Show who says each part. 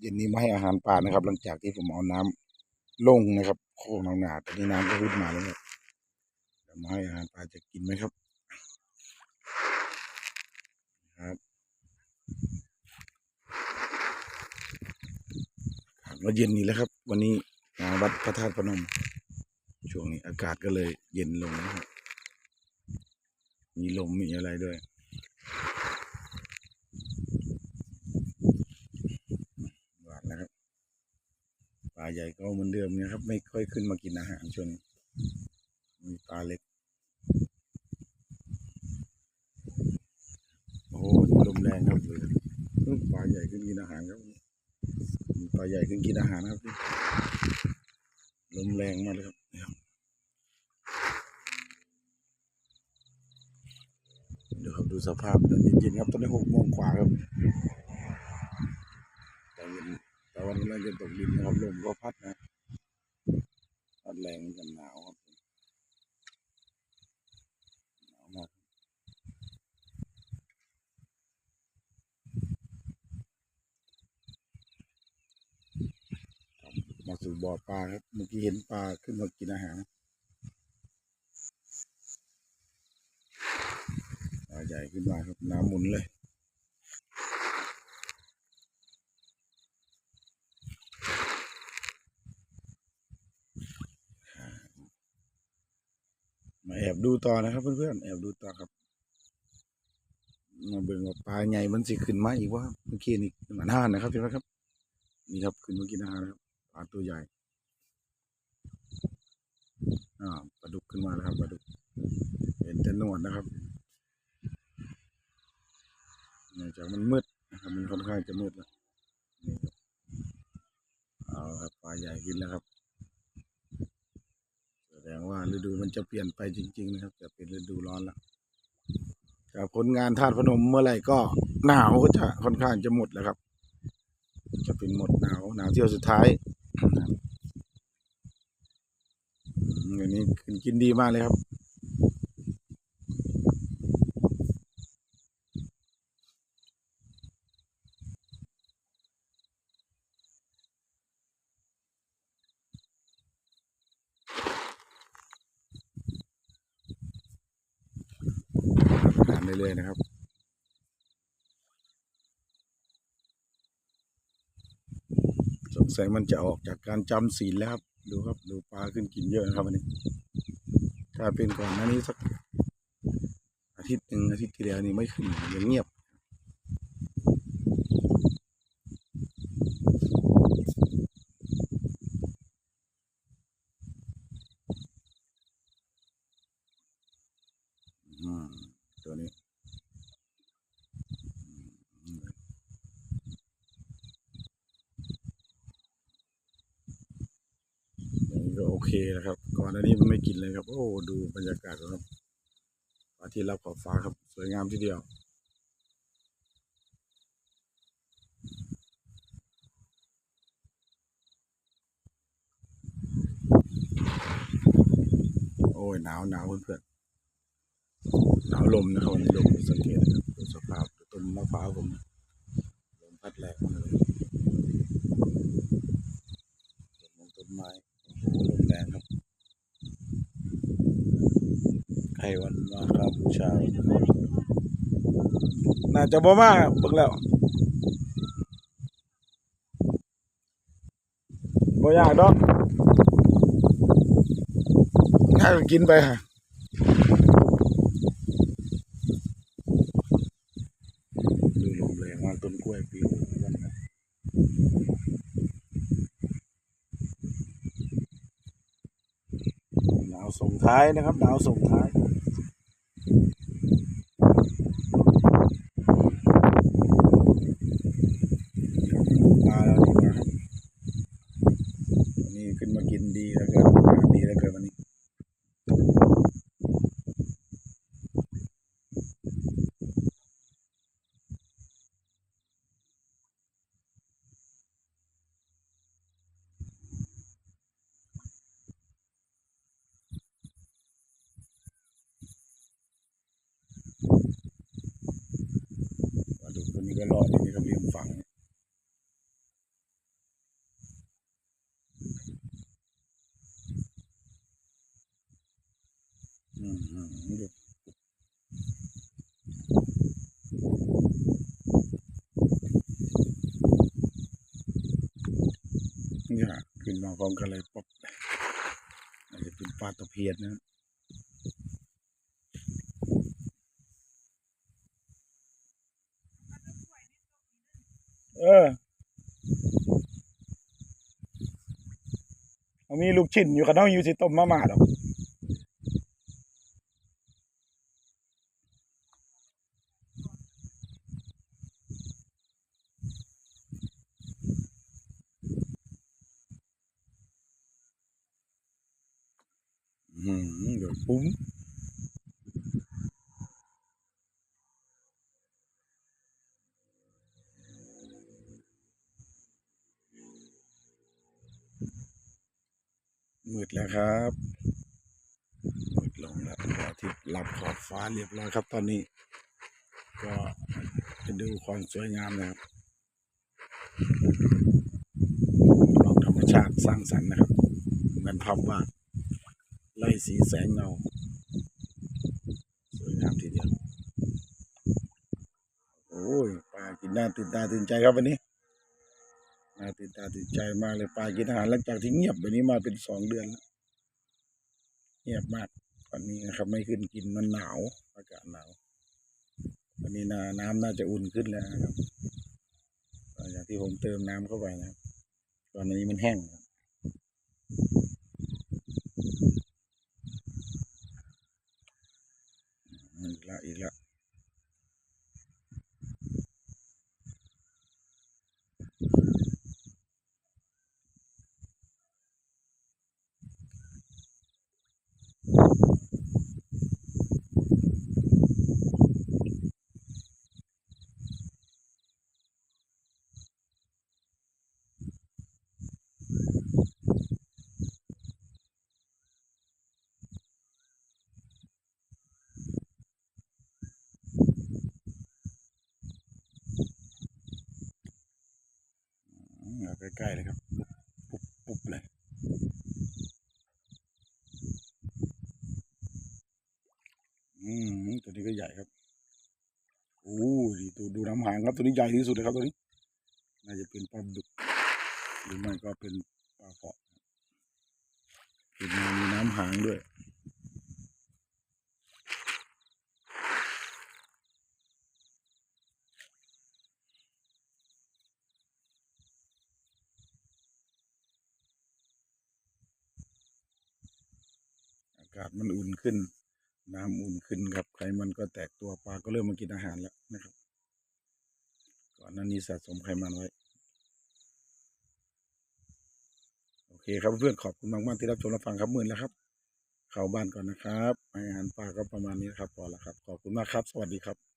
Speaker 1: เย็นนี้มาให้อาหารปลานะครับ หลังจากที่ผมเอาน้ำลงนะครับ โค้งน้องนาตอนนี้น้ำก็ขึ้นมาแล้วครับเดี๋ยวมาให้อาหารปลาจะกินไหมครับครับอาเย็นนี้แล้วครับ วันนี้มาวัดพระธาตุพนม ช่วงนี้อากาศก็เลยเย็นลงนะครับมีลมมีอะไรด้วย หวานนะครับ ปลาใหญ่ก็เหมือนเดิมนะครับ ไม่ค่อยขึ้นมากินอาหารช่วงนี้มีปลาเล็ก โอ้โหลมแรงครับเลยปลาใหญ่ขึ้นกินอาหารครับมีปลาใหญ่ขึ้นกินอาหารครับลมแรงมากเลยครับนี่ครับเดี๋ยวครับดูสภาพตอนเย็นๆครับตอนนี้หกโมงกว่าครับ วันกำลังจะตกดินนะครับลมก็พัดนะพัดแรงกันหนาวครับหนาวมากมาสู่บ่อปลาครับเมื่อกี้เห็นปลาขึ้นมากินอาหารปลาใหญ่ขึ้นมาครับน้ำหมุนเลย มาแอบดูต่อนะครับเพื่อนๆแอบดูต่อครับ มาเบิ่งว่าปลาใหญ่มันสิขึ้นมาอีกว่าเมื่อกี้นี่ขึ้นมาหน้านะครับเห็นไหมครับนี่ครับขึ้นมากินอาหานะครับปลาตัวใหญ่อ่าปลาดุกขึ้นมาแล้วครับปลาดุกเห็นแต่นวดนะครับเนื่องจากมันมืดนะครับมันค่อนข้างจะมืดแล้วนี่ครับเอาครับปลาใหญ่กินแล้วครับ ดงว่าฤดูมันจะเปลี่ยนไปจริง ๆ นะครับ จะเป็นฤดูร้อนแล้วจากผลงานธาตุพนมเมื่อไหร่ก็หนาวก็จะค่อนข้างจะหมดแล้วครับ จะเป็นหมดหนาวหนาวเที่ยวสุดท้ายอันนี้กินดีมากเลยครับ เรื่อยๆนะครับ สงสัยมันจะออกจากการจำศีลแล้วครับ ดูครับ ดูปลาขึ้นกินเยอะนะครับวันนี้ ถ้าเป็นก่อนหน้านี้สักอาทิตย์หนึ่งอาทิตย์ที่แล้วนี่ไม่ขึ้นยังเงียบ อืมตัวนี้อืมอย่างนี้ก็โอ เคนะครับ ก่อนหน้านี้มันไม่กินเลยครับ โอ้ดูบรรยากาศครับพระอาทิตย์รับขอบฟ้าครับ สวยงามทีเดียวโอ้ยหนาวหนาวเพื่อนๆหนาวลมนะครับวันนี้ลมสังเกตนะครับดูสภาพต้นมะพร้าวผมลมพัดแรงมาเลยต้นมงต้นไม้โอ้โหลมแรงครับใครวัน มาครับบูชาน่าจะบ่มากเบิ่งแล้วบ่ยากดอกง่ายกินไปฮะดูลมแรงมากต้นกล้วยปลิววันนะหนาวส่งท้ายนะครับหนาวส่งท้ายมาแล้วดีกว่าครับวันนี้ ขึ้นมากินดีแล้วก็ดีแล้วเกินวันนี้ก็รอดอยู่นี่ครับริมฝัง หญ้าขึ้นมาพร้อมกันเลยป๊อบอาจจะเป็นปลาตะเพียนนะเออเอามีลูกชิ้นอยู่กับน้องอยู่สิต้มมาม่าดอก อืมเดี๋ยวปุ้งมืดแล้วครับมืดลงแล้วพระอาทิตย์หลับขอบฟ้าเรียบร้อยครับ ตอนนี้ ก็จะดูความสวยงามนะครับลองธรรมชาติสร้างสรรค์นะครับเหมือนภาพวาด ไล่สีแสงเงา สวยงามทีเดียว โอ้ยปลากินหน้าตื่นตาตื่นใจครับวันนี้น่าตื่นตาตื่นใจมากเลยปลากินอาหารหลังจากที่เงียบแบบนี้มาเป็นสองเดือนแล้วเงียบมากวันนี้นะครับไม่ขึ้นกินมันหนาวอากาศหนาววันนี้นาน้ำน่าจะอุ่นขึ้นแล้วนะครับหลังจากที่ผมเติมน้ำเข้าไปนะครับตอนนี้มันแห้ง ครับอีกแล้วอีกแล้ว อืมเอา ใกล้ๆเลยครับ ปุ๊บปุบเลยอืมตัวนี้ก็ใหญ่ครับโอ้ดีตัวดูน้ำหางครับตัวนี้ใหญ่ที่สุดเลยครับตัวนี้ น่าจะเป็นปลาบึกหรือไม่ก็เป็นปลาเกาะเป็นมีน้ำหางด้วยากาศมันอุ่นขึ้น น้ำอุ่นขึ้นครับไขมันก็แตกตัวปลาก็เริ่มมากินอาหารแล้วนะครับ ก่อนหน้านี้สะสมไขมันไว้ โอเคครับเพื่อนขอบคุณมากๆที่รับชมรับฟังครับมื่นแล้วครับ เข้าบ้านก่อนนะครับอาหารปลาก็ประมาณนี้ครับพอแล้วครับ ขอบคุณมากครับ สวัสดีครับ